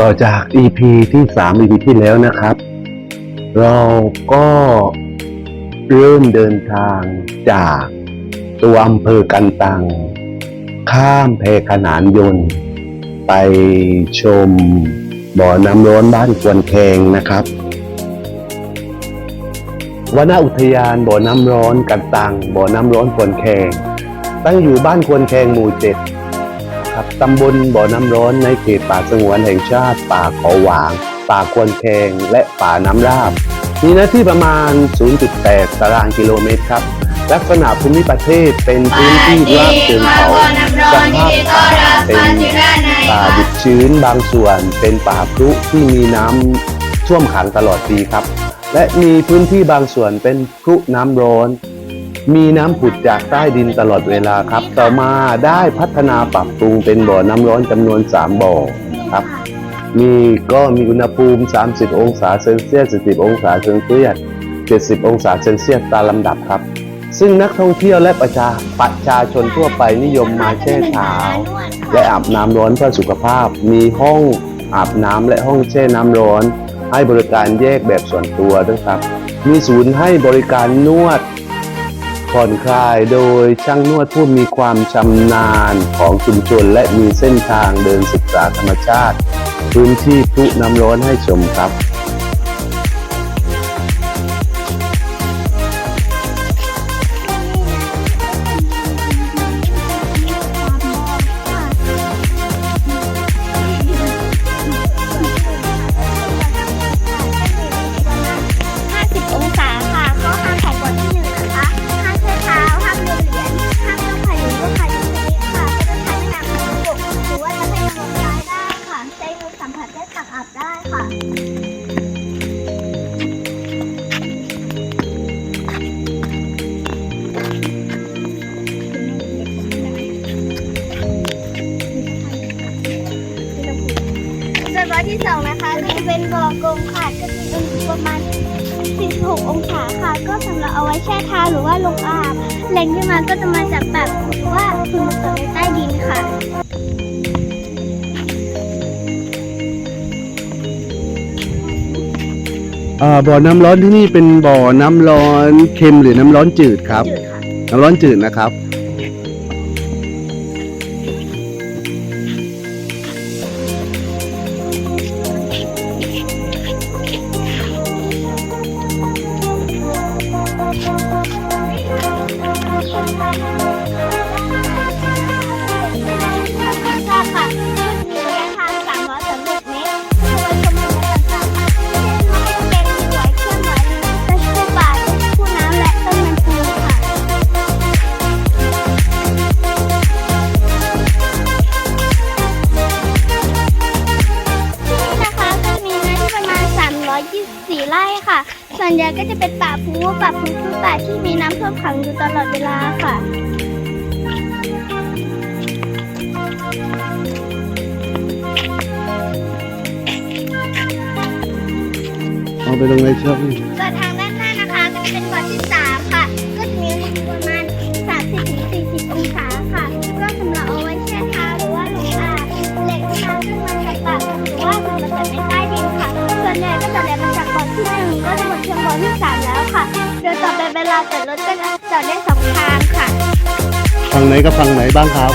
ต่อจาก EP ที่ 3 EP ที่แล้วนะครับ เราก็เริ่มเดินทางจากตัวอำเภอกันตัง ข้ามแพขนานยนต์ ไปชมบ่อน้ำร้อนบ้านควนแคงนะครับวนอุทยานบ่อน้ำร้อนกันตัง บ่อน้ำร้อนควนแคง ตั้งอยู่บ้านควนแคงหมู่เจ็ด ครับตำบลบ่อน้ำร้อนในเขตป่าสงวนแห่งชาติ ป่าเขาหวาง ป่าควนแคงและป่าน้ำราบ มีเนื้อที่ประมาณ 0.8 ตารางกิโลเมตรครับ ลักษณะภูมิประเทศเป็นพื้นที่ราบเชิงเขาสภาพป่าเป็นป่าดิบชื้นบางส่วน เป็นป่าพรุที่มีน้ำท่วมขังตลอดปีครับ และมีพื้นที่บางส่วนเป็นพรุน้ำร้อน มีน้ำผุดจากใต้ดินตลอดเวลาครับ ต่อมาได้พัฒนาปรับปรุงเป็นบ่อน้ำร้อนจำนวน 3 บ่อครับมีก็มีอุณหภูมิ 30 องศาเซนเซียส40องศาเซนเซียส70 องศาเซนเซียสตามลำดับครับ ซึ่งนักท่องเที่ยวและประชาประชาชนทั่วไปนิยมมาแช่เท้าและอาบน้ำร้อนเพื่อสุขภาพ มีห้องอาบน้ำและห้องแช่น้ำร้อน ให้บริการแยกแบบส่วนตัวด้วยครับ มีศูนย์ให้บริการนวด ผ่อนคลายโดยช่างนวดผู้มีความชำนาญของชุมชนและมีเส้นทางเดินศึกษาธรรมชาติ พื้นที่พลุน้ำร้อนให้ชมครับ ส่วนบ่อที่สองนะคะก็จะเป็นบ่อกลมค่ะ ก็จะเป็นประมาณ 46 องศาค่ะ ก็สำหรับเอาไว้แช่เท้าหรือว่าลงอาบแหล่งที่มาก็จะมาจากแบบว่าคือมันเกิดในใต้ดินค่ะอ่าบ่อน้ำร้อนที่นี่เป็นบ่อน้ำร้อนเค็มหรือน้ำร้อนจืดครับ จืดค่ะ น้ำร้อนจืดนะครับ ส่วนใหญ่ก็จะเป็นป่าพลูป่าพลูคือป่าที่มีน้ำท่วมขังอยู่ตลอดเวลาค่ะเอาไปลงในช่องส่วนทางด้านหน้านะคะก็จะเป็นบ่อที่3ค่ะ บอลมาจากบ่อที่หนึ่งก็จะหมดเพียงบอลที่สามแล้วค่ะเดี๋ยวต่อไปเวลาจอดรถก็จะจอดได้สองทางค่ะ ฝั่งไหนกับฝั่งไหนบ้างครับ